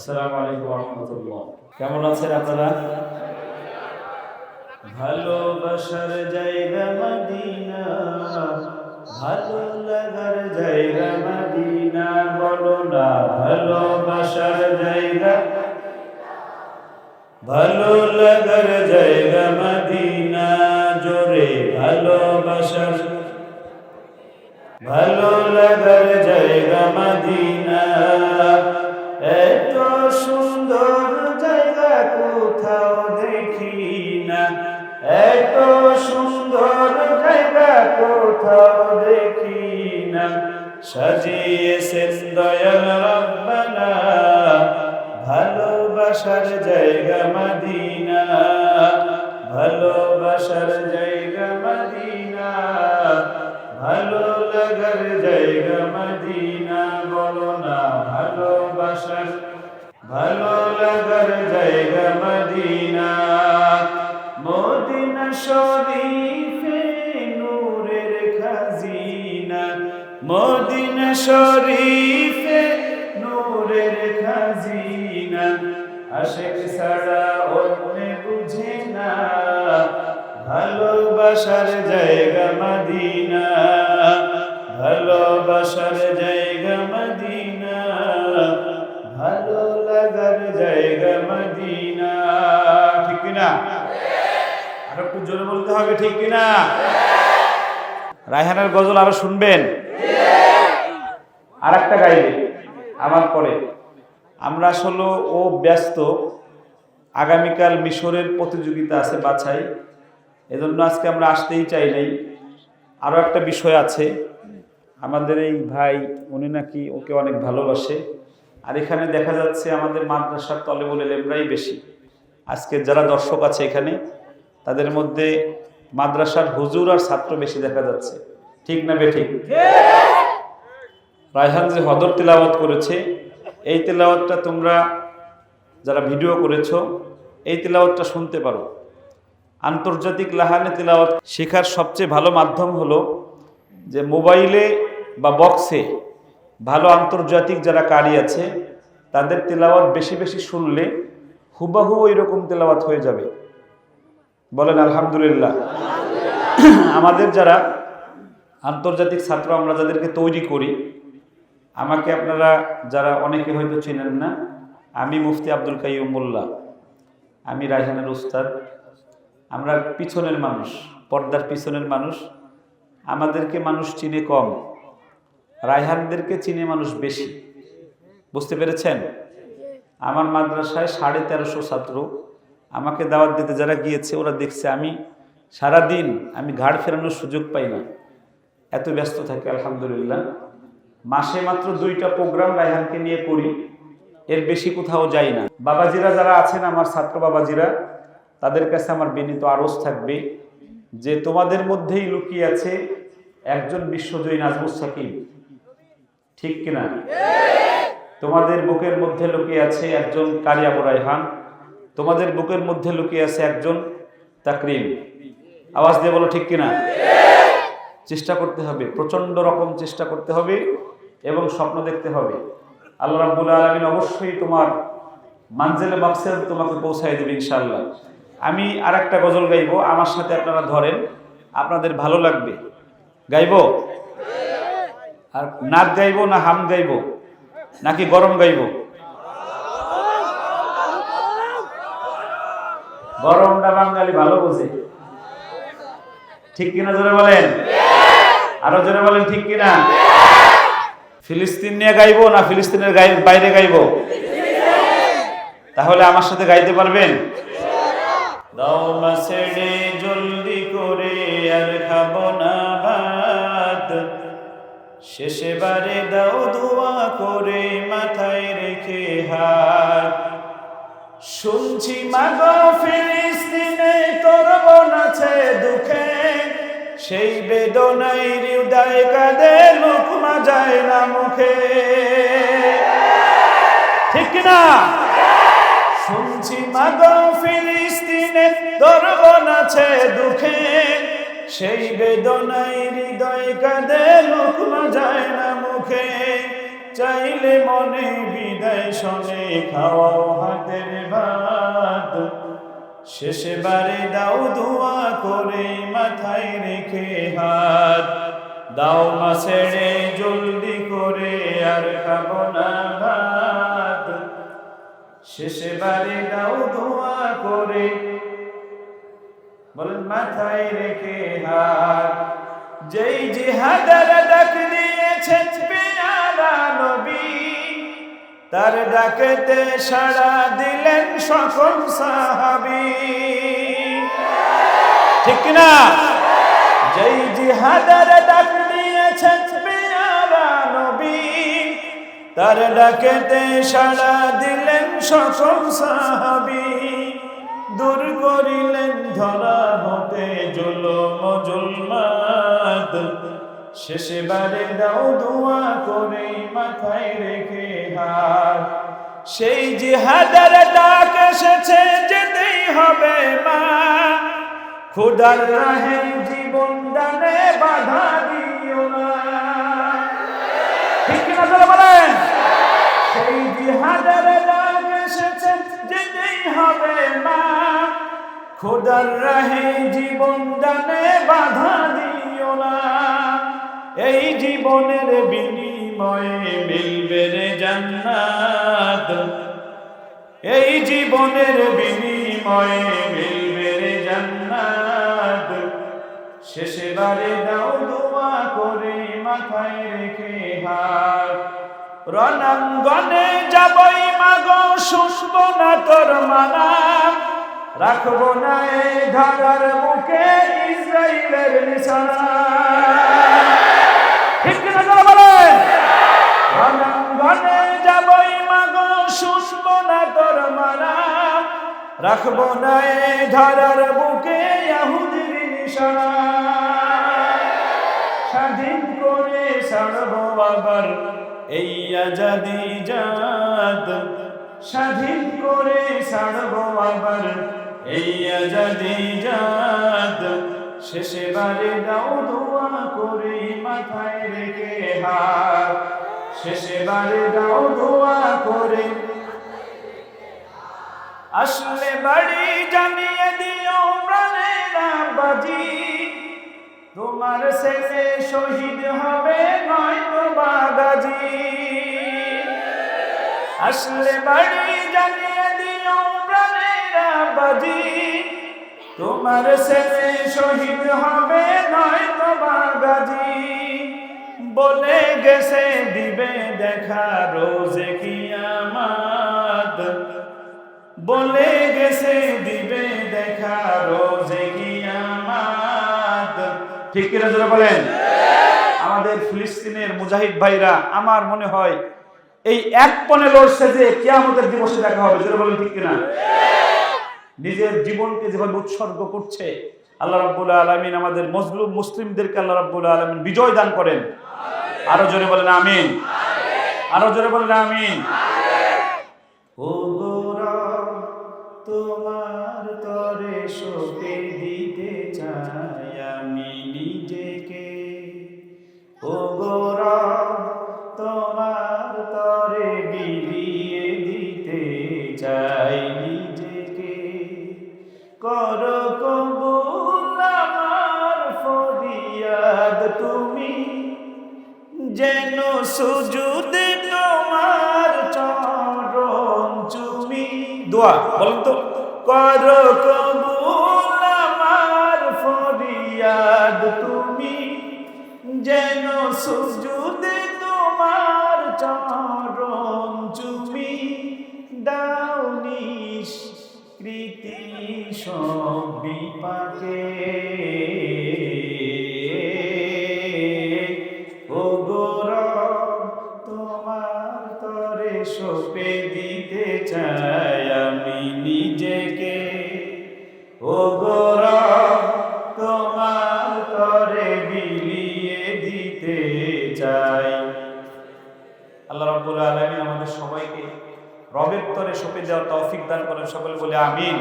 আসসালামু আলাইকুম রহমতুল্লাহ কেমন আছেন আপনারা? ভালোবাসার জায়গা মদিনা ভালো লাগার জায়গা মদিনা বলো না ভালোবাসার জায়গা। ভালো লাগার জায়গা মদিনা জোরে ভালোবাসার ভালো সাজিয়েছেন দয়াল রব্বানা, ভালোবাসার জায়গা মদিনা, ভালোবাসার জায়গা মদিনা, ভালো লাগার জায়গা মদিনা, বলো না ভালোবাসার, ভালো মদিনা শরীফে নূরের খাজিনা। আশেক ছাড়া অন্য বুঝে না। ভালোবাসার জায়গা মদিনা। ভালোবাসার জায়গা মদিনা। ভালো লাগার জায়গা মদিনা। ঠিক কিনা? আর একটু জোরে বলতে হবে, ঠিক কিনা? রায়হানের গজল আরও শুনবেন। আর একটা গাইবে আমার পরে। আমরা আসলে ও ব্যস্ত, আগামীকাল মিশরের প্রতিযোগিতা আছে বাছাই, এজন্য আজকে আমরা আসতেই চাই নাই। আরও একটা বিষয় আছে, আমাদের এই ভাই, উনি নাকি ওকে অনেক ভালোবাসে, আর এখানে দেখা যাচ্ছে আমাদের মাদ্রাসার তলে বলে লেমরাই বেশি। আজকে যারা দর্শক আছে এখানে, তাদের মধ্যে মাদ্রাসার হুজুর আর ছাত্র বেশি দেখা যাচ্ছে। ঠিক না বেঠিক রায়হান যে হদর তেলাওয়াত করেছে, এই তেলাওয়াতটা তোমরা যারা ভিডিও করেছ, এই তেলাওয়াতটা শুনতে পারো। আন্তর্জাতিক লাহানে তেলাওয়াত শেখার সবচেয়ে ভালো মাধ্যম হলো যে মোবাইলে বা বক্সে ভালো আন্তর্জাতিক যারা কারি আছে, তাদের তেলাওয়াত বেশি বেশি শুনলে হুবাহু ওই রকম তেলাওয়াত হয়ে যাবে। বলেন আলহামদুলিল্লাহ। আমাদের যারা আন্তর্জাতিক ছাত্র, আমরা যাদেরকে তৈরি করি আমাকে আপনারা যারা অনেকে হয়তো চেনেন না, আমি মুফতি আব্দুল কাইম মোল্লা। আমি রায়হানের উস্তাদ আমরা পিছনের মানুষ, পর্দার পিছনের মানুষ। আমাদেরকে মানুষ চিনে কম, রায়হানদেরকে চিনে মানুষ বেশি। বুঝতে পেরেছেন? আমার মাদ্রাসায় সাড়ে তেরোশো ছাত্র। আমাকে দাওয়াত দিতে যারা গিয়েছে, ওরা দেখছে আমি সারা দিন আমি ঘাড় ফেরানোর সুযোগ পাই না। এত ব্যস্ত থাকি, আলহামদুলিল্লাহ। মাসে মাত্র দুইটা প্রোগ্রাম রায়হানকে নিয়ে করি। এর বেশি কোথাও যাই না। বাবাজিরা যারা আছেন, আমার ছাত্র বাবাজিরা, তাদের কাছে আমার বিনীত আরজ থাকবে যে তোমাদের মধ্যেই লুকিয়ে আছে একজন বিশ্বজয়ী নাজমুস সাকিব। ঠিক কিনা? তোমাদের বুকের মধ্যে লুকিয়ে আছে একজন কারিয়াবু রায়হান। তোমাদের বুকের মধ্যে লুকিয়ে আছে একজন তাকরিম। আওয়াজ দিয়ে বলো ঠিক কিনা? চেষ্টা করতে হবে প্রচণ্ড রকম চেষ্টা করতে হবে এবং স্বপ্ন দেখতে হবে। আল্লাহ রাব্বুল আলমিন অবশ্যই তোমার মানজেলে মাকসেদ তোমাকে পৌঁছাই দেবে ইনশাল্লাহ আমি আর একটা গজল গাইবো, আমার সাথে আপনারা ধরেন, আপনাদের ভালো লাগবে। গাইবো? আর নাচ গাইবো না হাম গাইবো? নাকি গরম গাইবো? গরমটা বাঙালি ভালো বোঝে। ঠিক কিনা জোরে বলেন? আরও জোরে বলেন, ঠিক কিনা? ফিলিস্তিন নিয়ে গাইবো না ফিলিস্তিনের বাইরে গাইবো? তাহলে আমার সাথে গাইতে পারবেন? দাও মাসেডে জলদি করে আর খাব না ভাত। শেষে বারে দাও দোয়া করে মাথায় রেখে হাত। শুনছি, মাগো ফিলিস্তিনে তোর সেই বেদনাই হৃদয় কাঁদে লুকমা যায় না মুখে। ঠিক না শুনছি মাগো ফিলিস্তিনে তোর বোন আছে দুঃখে। সেই বেদনাই হৃদয় কাঁদে লুকমা যায় না মুখে। চাইলে মনে বিদায় শোনে খাওয়াও হাতের ভাত। শেষে বারে দাও দোয়া করে মাথায় রেখে হাত। দাও মা জলদি করে আর খাব না ভাত। শেষে বারে দাও দোয়া করে বলেন, মাথায় রেখে হাত। যেই জিহাদার ডাক দিয়েছেন পেয়ারা নবী, তার ডাকেতে সাড়া দিলেন সকল সাহাবি। ঠিক না যেই জিহাদার ডাক দিয়েছেন তার ডাকেতে সাড়া দিলেন সকল সাহাবি। দূর করিলেন ধরা হতে জুলম জুলমাত। শেষে বারে দাও দোয়া করে মাথায় রেখে হাত সেই জিহাদার ডাক এসেছে, যেতেই হবে মা। খুদার রাহে জীবন দানে বাধা দিও না ঠিক বলেন? সেই জিহাদের ডাক এসেছে, যেতেই হবে মা। খোদার রাহে জীবন দানে বাধা দিও না এই জীবনের বিনিময়ে মিলবে রে জান্নাত। এই জীবনের বিনিময়ে মিলবে রে জান্নাত। শেষে বারে দাও দোয়া করে মাথায় রেখে হাত। রণাঙ্গনে যাবই মাগো শুনব না তোর মানা রাখব না এই ধরার মুখে ইসরায়েলের নিশানা। ঠিক যারা বলেন? রণাঙ্গনে যাবই শুনব না তোর মানা রাখব না এই ধরার বুকে ইয়াহুদির নিশানা। স্বাধীন করে ছাড়বো আবার এই আজাদি জাত। স্বাধীন করে ছাড়বো আবার এই আজাদি জাত। শেষে বারে দাও দোয়া করে মাথায় রেখে হাত। শেষে বারে দাও দোয়া আসলে বাড়ি জানিয়ে দিও প্রাণেরা বাজি তোমার ছেলে শহীদ হবে নয়তো বাগাজি আসলে বাড়ি জানিয়ে দিও প্রাণেরা বাজি তোমার ছেলে শহীদ হবে নয়তো বাগাজি বলে গেছে, দিবে দেখা রোজে কিয়ামাত। বলে গেছে, দিবে দেখা রোজে কিয়ামাত। ঠিক কিনা যারা বলেন? আমাদের ফিলিস্তিনের মুজাহিদ ভাইরা, আমার মনে হয় এই এক পনে লড়ছে যে কিয়ামতের দিবসে দেখা হবে। যারা বলেন ঠিক কিনা? নিজের জীবনকে যেভাবে উৎসর্গ করছে, আল্লাহ রাব্বুল আলামিন আমাদের মজলুম মুসলিমদেরকে আল্লাহ রাব্বুল আলামিন বিজয় দান করেন। আরও জোরে বলেন আমিন। আরও জোরে বলেন আমিন। তোমার তরে সপে দোয়া, বলেন তো। কর কবুল আমার ফরিয়াদ তুমি, যেন সুজুদে তোমার চরণ চুমি। দাউনিস কৃতি সব বিপাকে। রবের তরে সপে দেওয়ার তৌফিক দান করেন। সকলে বলে আমিন।